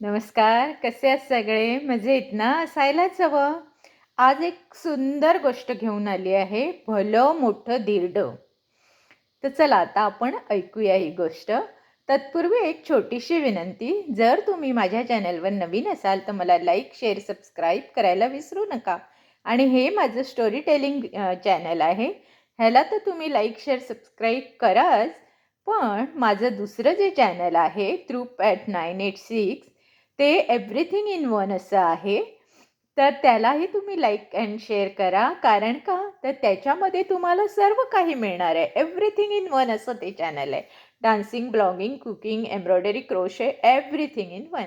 नमस्कार कसे आहात सगळे? मजेत ना? असायलाच हवं. आज एक सुंदर गोष्ट घेऊन आली आहे भलं मोठं दिरडं. तर चला आता आपण ऐकूया ही गोष्ट. तत्पूर्वी एक छोटीशी विनंती जर तुम्ही माझ्या चॅनलवर नवीन असाल तर मला लाईक शेअर सबस्क्राईब करायला विसरू नका. आणि हे माझं स्टोरी टेलिंग चॅनल आहे. ह्याला तर तुम्ही लाईक शेअर सबस्क्राईब कराच. पण माझं दुसरं जे चॅनल आहे through pat nine eight six ते एव्हरीथिंग इन वन असं आहे. तर त्यालाही तुम्ही लाईक अँड शेअर करा. कारण का? तर त्याच्यामध्ये तुम्हाला सर्व काही मिळणार आहे. एव्हरीथिंग इन वन असं ते चॅनल आहे. Dancing blogging cooking embroidery crochet everything in one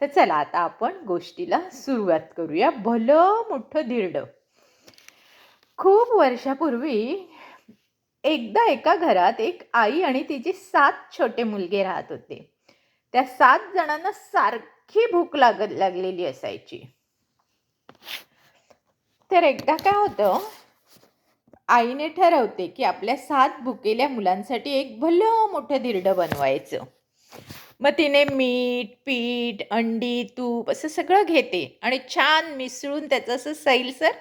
तर चला आता आपण गोष्टीला सुरुवात करूया. भलं मोठं धिरडं. खूप वर्षापूर्वी एकदा एका घरात एक आई आणि तिचे सात छोटे मुलगे राहत होते. त्या सात जणांना सारखी भूक लागत लागलेली असायची. तर एकदा काय होतं आईने ठरवते की आपल्या सात भुकेल्या मुलांसाठी एक भलं मोठं धिरडं बनवायचं. मग तिने मीठ पीठ अंडी तूप असं सगळं घेते आणि छान मिसळून त्याचं असं सैलसर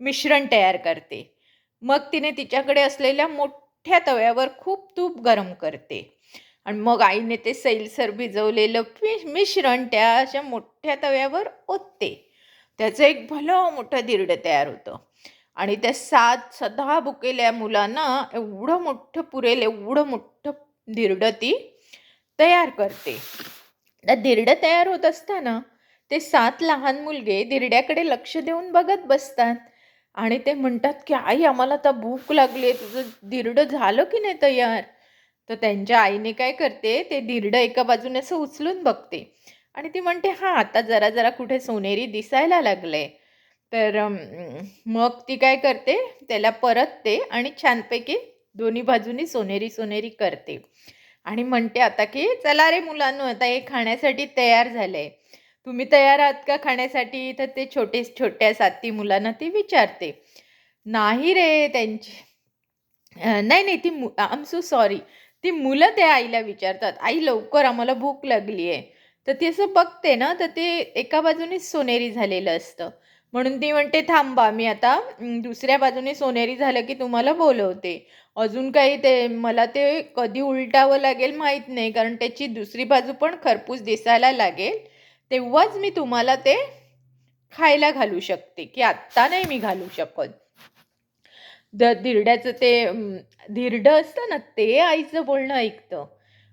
मिश्रण तयार करते. मग तिने तिच्याकडे असलेल्या मोठ्या तव्यावर खूप तूप गरम करते. आणि मग आईने ते सैलसर भिजवलेलं मिश्रण त्या अशा मोठ्या तव्यावर ओतते. त्याचं एक भलं मोठं दिरडं तयार होतं. आणि त्या सात सदा बुकेल्या मुलांना एवढं मोठं पुरेल एवढं मोठं धिरडं ती तयार करते. त्या धिरडं तयार होत असताना ते सात लहान मुलगे धिरड्याकडे लक्ष देऊन बघत बसतात. आणि ते म्हणतात की आई आम्हाला तर भूक लागली आहे. तुझं धिरडं झालं की नाही तयार? तर त्यांच्या आईने काय करते ते धिरडं एका बाजूने असं उचलून बघते. आणि ती म्हणते हां आता जरा जरा कुठे सोनेरी दिसायला लागलंय तर मग ती काय करते त्याला परतते आणि छानपैकी दोन्ही बाजूनी सोनेरी सोनेरी करते. आणि म्हणते आता की चला रे मुलांनो आता हे खाण्यासाठी तयार झालंय. तुम्ही तयार आहात का खाण्यासाठी? तर ते छोटे छोट्या साती मुलांना ती विचारते. नाही रे त्यांची नाही नाही ती मु आम सो सॉरी ती मुलं त्या आईला विचारतात आई लवकर आम्हाला भूक लागली आहे. तर ती असं बघते ना तर ते एका बाजूने सोनेरी झालेलं असतं. म्हणून ती म्हणते थांबा मी आता दुसऱ्या बाजूने सोनेरी झालं की तुम्हाला बोलवते. अजून काही ते मला ते कधी उलटावं लागेल माहीत नाही कारण त्याची दुसरी बाजू पण खरपूस दिसायला लागेल. तेव्हाच मी तुम्हाला ते खायला घालू शकते की आत्ता नाही मी घालू शकत. द धिरड्याचं ते अं, धिरडं असतं ना ते आईचं बोलणं ऐकतं.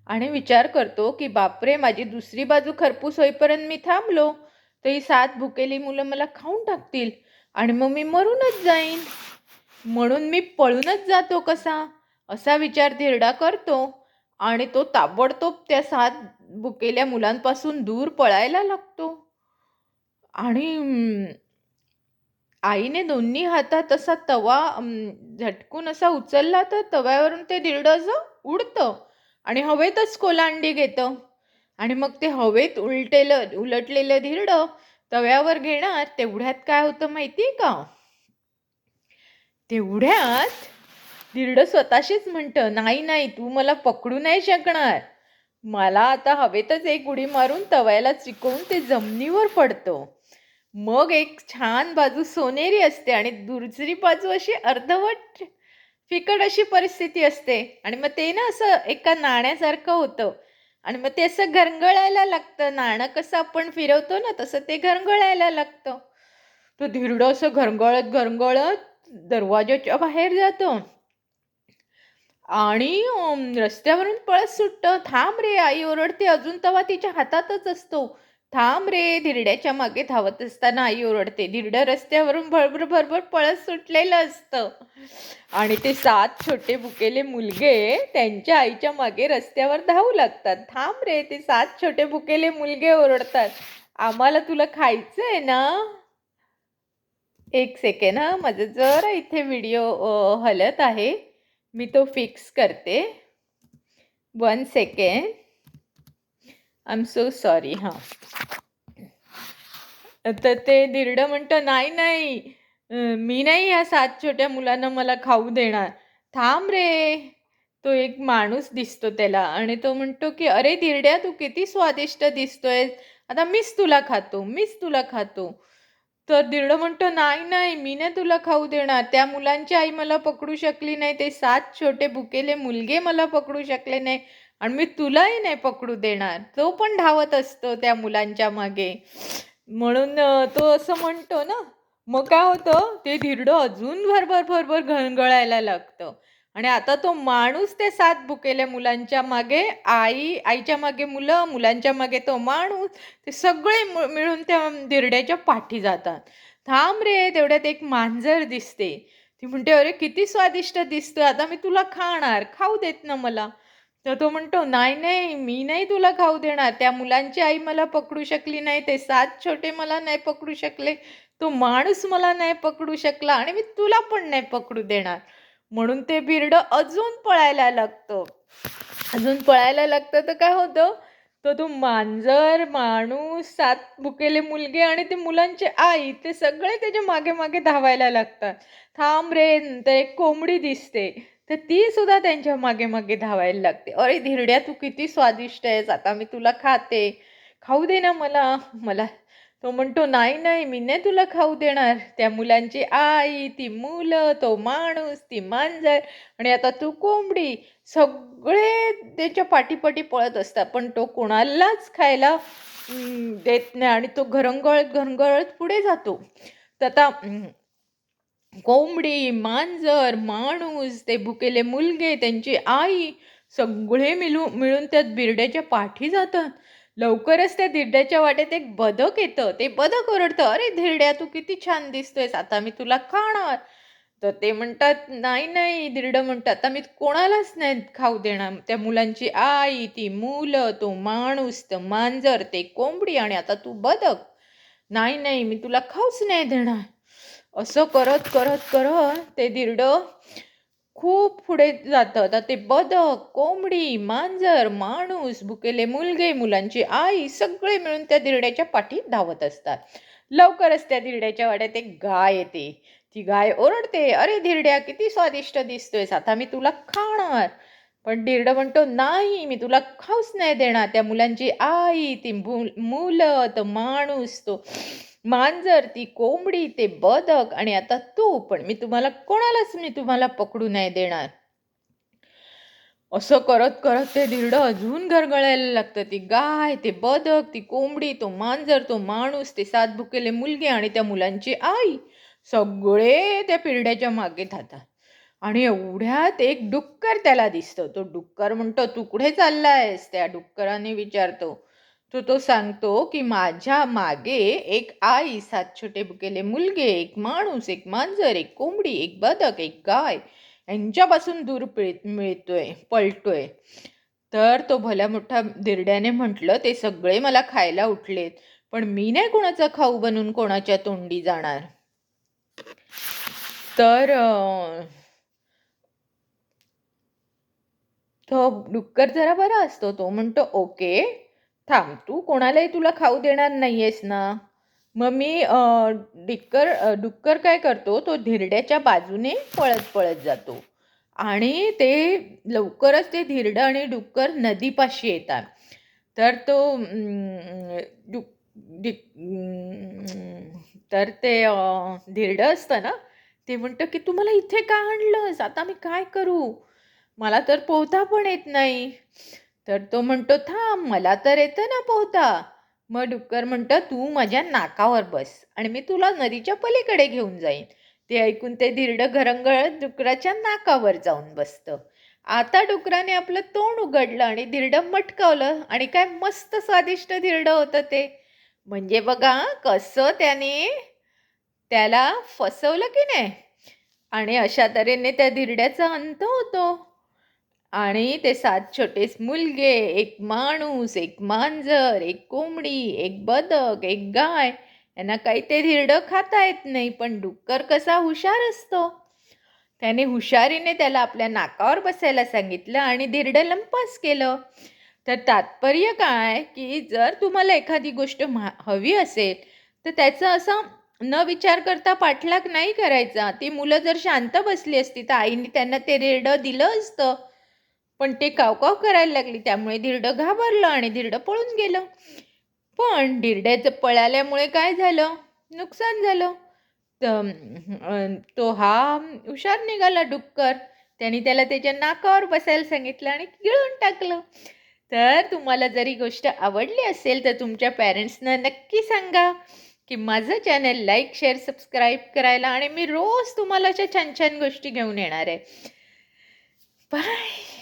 आणि विचार करतो की बापरे माझी दुसरी बाजू खरपूस होईपर्यंत मी थांबलो. तर ही सात भुकेली मुलं मला खाऊन टाकतील आणि मग मी मरूनच जाईन. म्हणून मी पळूनच जातो कसा? असा विचार धिरडा करतो आणि तो ताबडतोब त्या सात भुकेल्या मुलांपासून दूर पळायला लागतो. आणि आईने दोन्ही हातात असा तवा अम, झटकून असा उचलला तर तव्यावरून ते धिरडं असं उडतं आणि हवेतच कोलांडी घेतं. आणि मग ते हवेत उलटेलं उलटलेलं धिरडं तव्यावर घेणार तेवढ्यात काय होतं माहितीये का? तेवढ्यात धिरडं स्वतःशीच म्हणतं नाही नाही तू मला पकडू नाही शकणार. मला आता हवेतच एक उडी मारून तव्याला चिकवून ते जमिनीवर पडतं. मग एक छान बाजू सोनेरी असते आणि दुसरी बाजू अशी अर्धवट फिकट अशी परिस्थिती असते. आणि मग ते ना असं एका नाण्यासारखं होतं. आणि मग ते असं घरंगळायला लागतं. नाणं कसं आपण फिरवतो ना तसं ते घरंगळायला लागतं. तो धिरडं असं घरंगळत घरंगळत दरवाजाच्या बाहेर जातो. आणि रस्त्यावरून पळत सुटतं. थांब रे आई ओरडते. अजून तवा तिच्या हातातच असतो. थांब रे धिरड्याच्या मागे धावत असताना आई ओरडते धिरडं रस्त्यावरून भरभर भरभर पळत सुटलेलं असतं. आणि ते सात छोटे भुकेले मुलगे त्यांच्या आईच्या मागे रस्त्यावर धावू लागतात. थांब रे ते सात छोटे भुकेले मुलगे ओरडतात. आम्हाला तुला खायचं आहे ना? एक सेकंड हां. माझं जरा इथे व्हिडिओ हलत आहे. मी तो फिक्स करते. One second I am so sorry हां. तर ते दिरडं म्हणतं नाही नाही मी नाही या सात छोट्या मुलांना मला खाऊ देणार. थांब रे. तो एक माणूस दिसतो त्याला आणि तो म्हणतो की अरे दिरड्या तू किती स्वादिष्ट दिसतोय आता मीच तुला खातो मीच तुला खातो. तर दिरडं म्हणतो नाही नाही मी नाही तुला खाऊ देणार. त्या मुलांची आई मला पकडू शकली नाही ते सात छोटे भुकेले मुलगे मला पकडू शकले नाही. आणि मी तुलाही नाही पकडू देणार. तो पण धावत असतो त्या मुलांच्या मागे. म्हणून तो असं म्हणतो ना मग काय होतं? ते धिरडं अजून भरभर भरभर घणघळायला लागतं. आणि आता तो माणूस ते सात भुकेल्या मुलांच्या मागे आई आईच्या मागे मुलं मुलांच्या मागे तो माणूस ते सगळे मिळून त्या धिरड्याच्या पाठी जातात. थांब रे तेवढ्यात एक मांजर दिसते. ती म्हणते अरे किती स्वादिष्ट दिसतं आता मी तुला खाणार. खाऊ देत ना मला. तर तो म्हणतो नाही नाही मी नाही तुला खाऊ देणार. त्या मुलांची आई मला पकडू शकली नाही. ते सात छोटे मला नाही पकडू शकले. तो माणूस मला नाही पकडू शकला आणि मी तुला पण नाही पकडू देणार. म्हणून ते बिरडं अजून पळायला लागतं. अजून पळायला लागतं तर काय होतं? तर तो मांजर माणूस सात भुकेले मुलगे आणि ते मुलांचे आई ते सगळे त्याच्यामागे मागे धावायला लागतात. थांब रे नंतर एक कोंबडी दिसते. तर ती सुद्धा त्यांच्या मागे मागे धावायला लागते. अरे धिरड्या तू किती स्वादिष्ट आहेस. आता मी तुला खाते. खाऊ दे ना मला. मला तो म्हणतो नाही नाही मी नाही तुला खाऊ देणार. त्या मुलांची आई ती मुलं तो माणूस ती मांजर आणि आता तू कोंबडी. सगळे त्याच्या पाठीपाठी पळत असतात पण तो कोणालाच खायला देत नाही आणि तो घरंगळत घरंगळत पुढे जातो. तर आता कोंबडी मांजर माणूस ते भुकेले मुलगे त्यांची आई सगळे मिलू मिळून त्या बिरड्याच्या पाठी जातात. लवकरच त्या धिरड्याच्या वाटेत एक बदक येतं. ते बदक ओरडतं अरे धिरड्या तू किती छान दिसतोयस आता मी तुला खाणार. तर ते म्हणतात नाही नाही धिरडं म्हणतात आता मी कोणालाच नाही खाऊ देणार. त्या मुलांची आई ती मुलं तो माणूस तो मांजर ते कोंबडी आणि आता तू बदक. नाही नाही मी तुला खाऊच नाही देणार. असं करत करत करत ते धिरडं खूप पुढे जातं. तर ते बदक कोंबडी मांजर माणूस भुकेले मुलगे मुलांची आई सगळे मिळून त्या दिरड्याच्या पाठी धावत असतात. लवकरच त्या दिरड्याच्या वाड्यात एक गाय येते. ती गाय ओरडते अरे धिरड्या किती स्वादिष्ट दिसतोयस. आता मी तुला खाणार. पण धिरडं म्हणतो नाही मी तुला खाऊच नाही देणार. त्या मुलांची आई ती मुल मुलं तो माणूस तो मांजर ती कोंबडी ते बदक आणि आता तू पण मी तुम्हाला कोणालाच मी तुम्हाला पकडू नाही देणार. असं करत करत ते धिरडं अजून गरगळायला लागतं. ती गाय ते बदक ती कोंबडी तो मांजर तो माणूस ते सात भुकेले मुलगे आणि त्या मुलांची आई सगळे त्या पिरड्याच्या मागे धातात आणि एवढ्यात एक डुक्कर त्याला दिसतो. तो डुक्कर म्हणतो तू कुठे चाललायस? त्या डुक्कराने विचारतो. तो तो सांगतो की माझ्या मागे एक आई सात छोटे बुकेले मुलगे एक माणूस एक मांजर एक कोंबडी एक बदक एक गाय. यांच्यापासून दूर पिळ मिळतोय पळतोय. तर तो भल्या मोठ्या धिरड्याने म्हटलं ते सगळे मला खायला उठलेत पण मी नाही कोणाचा खाऊ बनून कोणाच्या तोंडी जाणार. तर तो डुक्कर जरा बरा असतो. तो म्हणतो ओके थांब तू कोणालाही तुला खाऊ देणार नाहीयेस ना. मग मी डिक्कर डुक्कर काय करतो तो धिरड्याच्या बाजूने पळत पळत जातो. आणि ते लवकरच ते धिरडं आणि डुक्कर नदीपाशी येतात. तर तो डुक डिक तर ते धिरडं असतं ना ते म्हणतं की तू मला इथे का आणलंस? आता मी काय करू? मला तर पोहता पण येत नाही. तर तो म्हणतो थांब मला तर येतं ना पोहता. मग डुक्कर म्हणतं तू माझ्या नाकावर बस आणि मी तुला नदीच्या पलीकडे घेऊन जाईन. ते ऐकून ते धिरडं घरंगळत डुकराच्या नाकावर जाऊन बसतं. आता डुकराने आपलं तोंड उघडलं आणि धिरडं मटकावलं आणि काय मस्त स्वादिष्ट धिरडं होतं ते. म्हणजे बघा कसं त्याने त्याला फसवलं की नाही. आणि अशा तऱ्हेने त्या धिरड्याचा अंत होतो. आणि ते सात छोटेच मुलगे एक माणूस एक मांजर एक कोंबडी एक बदक एक गाय यांना काही ते धिरडं खाता येत नाही पण डुक्कर कसा हुशार असतो? त्याने हुशारीने त्याला आपल्या नाकावर बसायला सांगितलं आणि धिरडं लंपास केलं. तर तात्पर्य काय? की जर तुम्हाला एखादी गोष्ट मा हवी असेल तर त्याचं असं न विचार करता पाठलाग नाही करायचा. ती मुलं जर शांत बसली असती तर आईने त्यांना ते रेडं दिलं असतं. पण ते कावकाव करायला लागली त्यामुळे धिरडं घाबरलं आणि धिरडं पळून गेलं. पण धिरड्याचं पळाल्यामुळे काय झालं? नुकसान झालं. तर तो हा हुशार निघाला डुक्कर त्याने त्याला त्याच्या नाकावर बसायला सांगितलं आणि गिळून टाकलं. तर तुम्हाला जरी गोष्ट आवडली असेल तर तुमच्या पॅरेंट्सना नक्की सांगा की माझं चॅनल लाईक शेअर सबस्क्राईब करायला आणि मी रोज तुम्हाला अशा छान छान गोष्टी घेऊन येणार आहे. बाय!